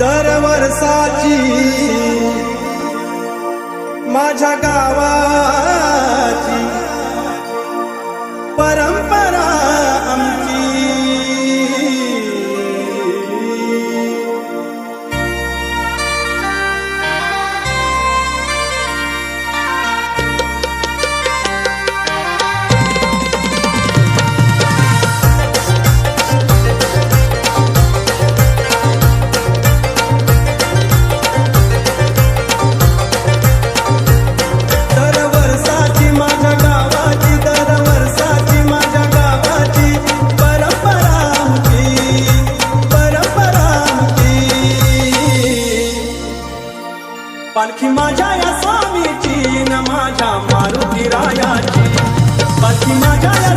दर वर्षाची माझ्या गावा पालखी माझ्या या स्वामीची न माझ्या मारुती रायाची पालखी माझ्या या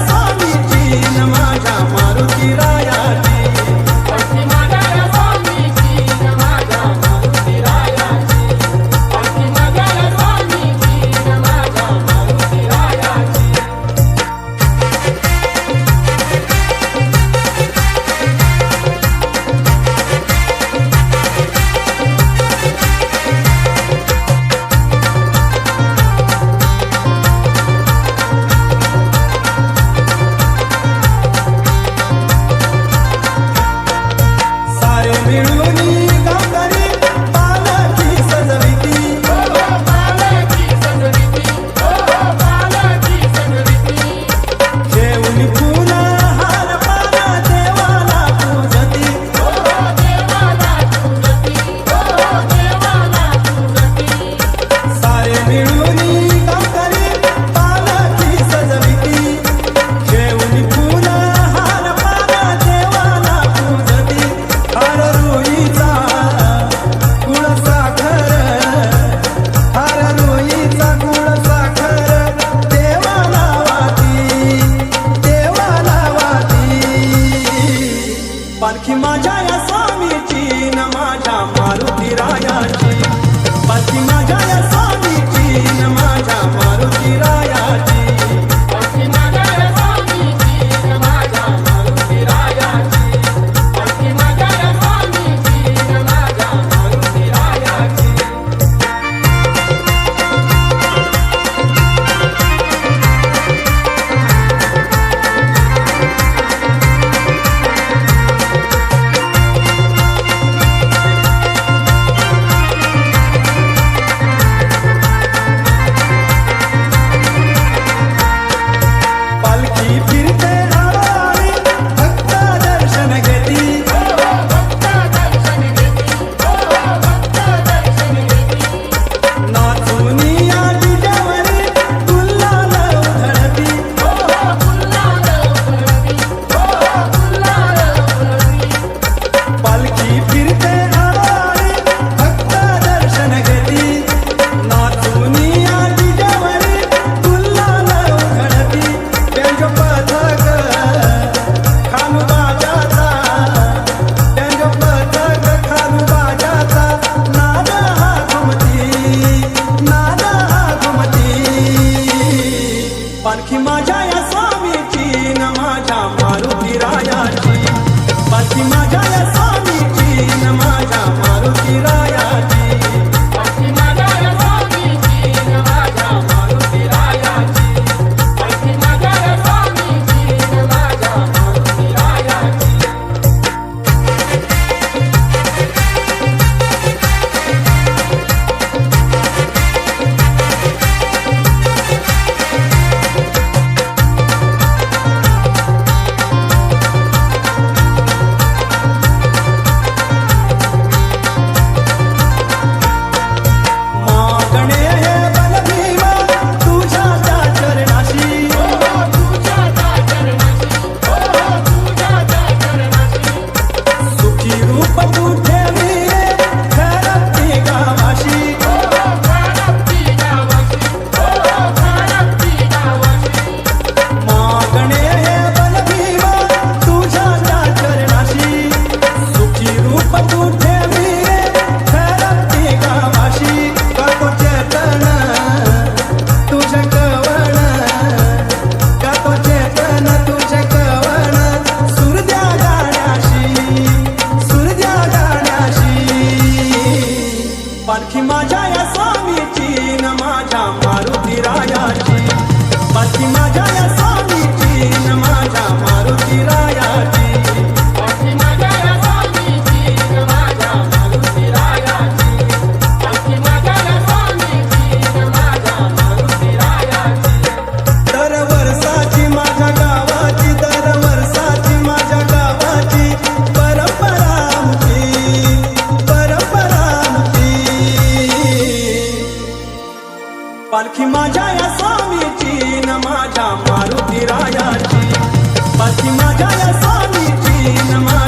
tiro pra tu ter माझ्या या स्वामीची न माझ्या मारुती रायाची. माझ्या या स्वामीची न माझ्या मारुती रायाची. माझ्या मारुती रायाची पाठी माझ्या स्वामीची नमा